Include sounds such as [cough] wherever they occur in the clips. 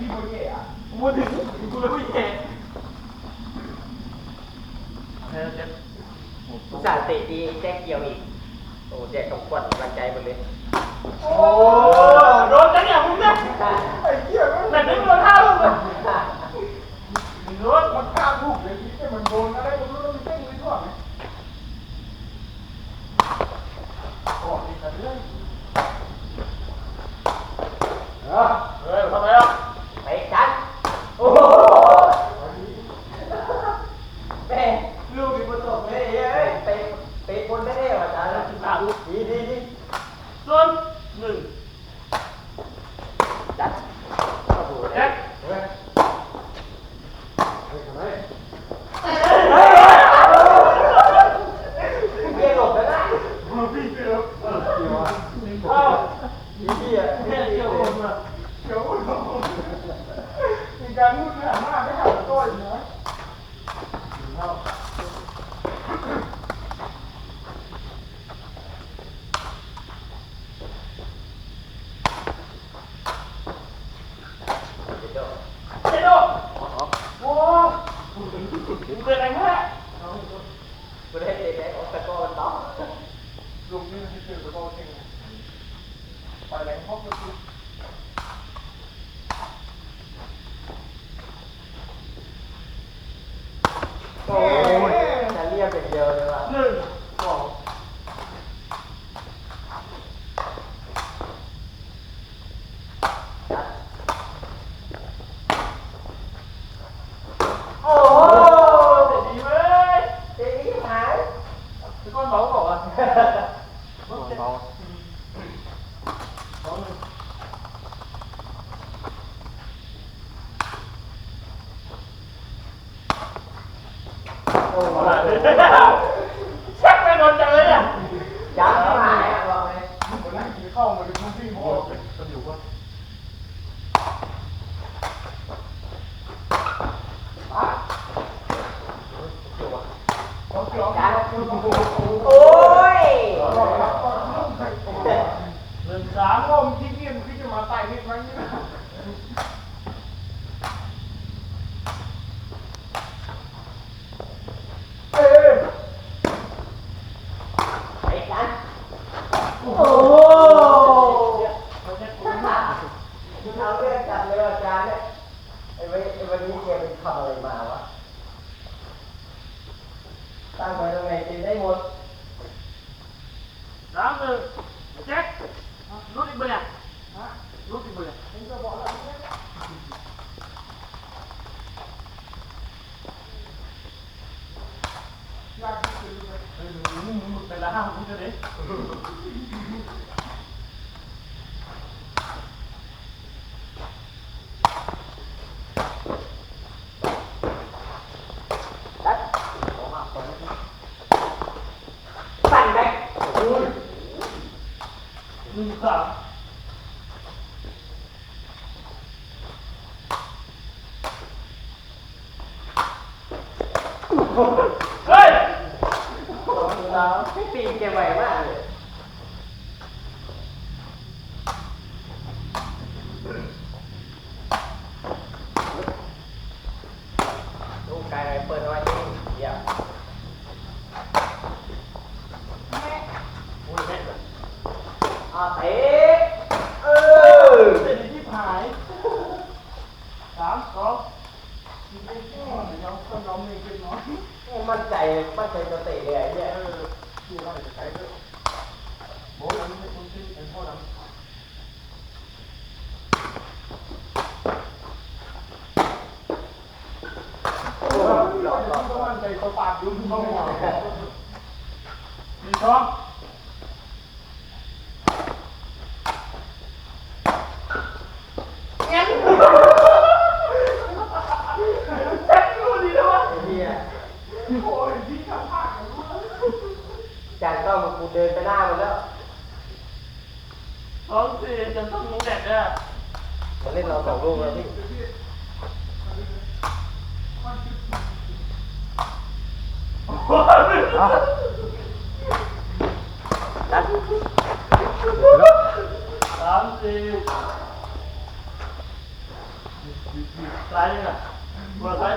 พี่โบเย่อะพูดถึกูเลยไม่เย่เออจะสาห์ตะดีแจ็คเกียวอีก โอ้แจ็คตกงคน ดูดีดีดีส่วนหนึ่งจัดโอ้โหเอ๊ะเฮ้ยบหลบแล้วนะพี่เบี้หลบเออเดี๋ยวอ้าวพี่เบี้ยเบี้ยเดี๋ยวมาเะมีการพูดขนาดมากไม่ถามตัวอีกนะ Bukan apa? Bukan apa? Otak kau tak. Lupa ni kita berkau sini. Paling fokus Yeah. [laughs] Так? เฮ้ยเราตีแกไใหมมากเลยลูกกลไเปิดเอาไว้ที่เดียวอุ้ยแม่นอะเต้ ก็มันใจเขาปากยุ่งเขาหัวมีท้องจากต้องกูเดินไปหน้ามันแล้วท้องสี่จะต้องมุ้งแดดด้วยมาเล่นเราสองลูกแล้วพี่ đó đánh đánh đi tay nè vừa thấy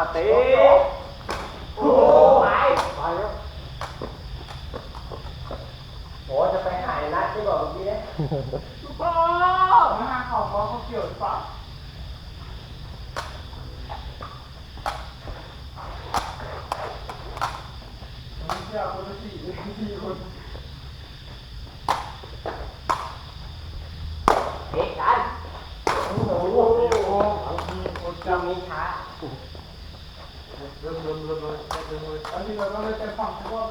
าเต้โอ้ไปไปแล้วโอจะไปหายนัดที่บอกเมื่อกี้เนี่ยพ่อมาหของมองเขาเกี่ยวปะเจ้านี่เด็กกันโอ้โหโอ้ทีคนจะมีช้า 不要不要不要不要再等会儿他那个刚才在放红包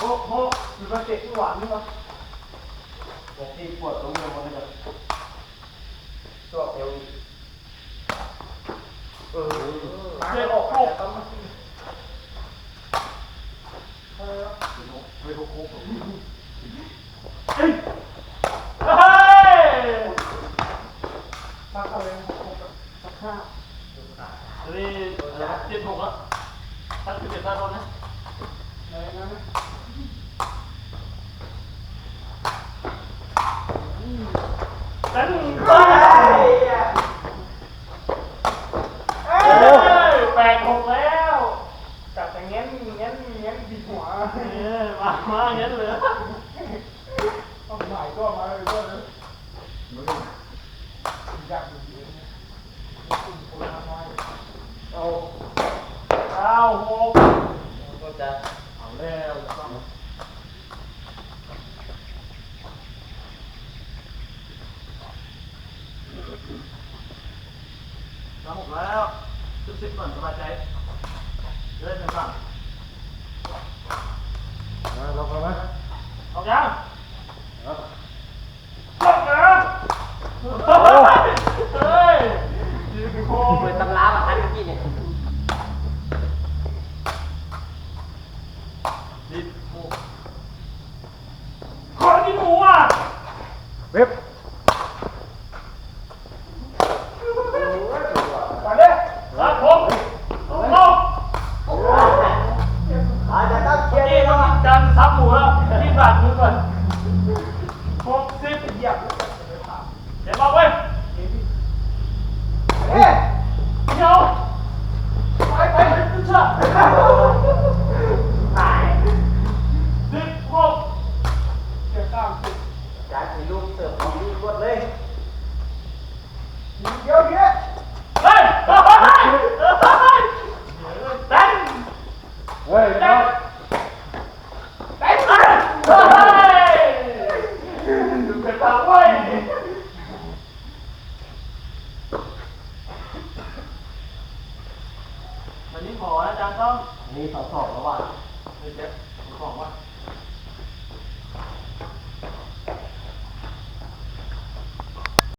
โอ้โหมันมาเตะที่หวานนี่วะแต่ที่ปวดตรงนี้มันจะตัวเอวเออเจ๊ออกลูกเฮ้ย มาอย่างนั้นเลยต้องถ่ายก็มาเลยก็เลยยากอยู่เอาเอาหกก็จะ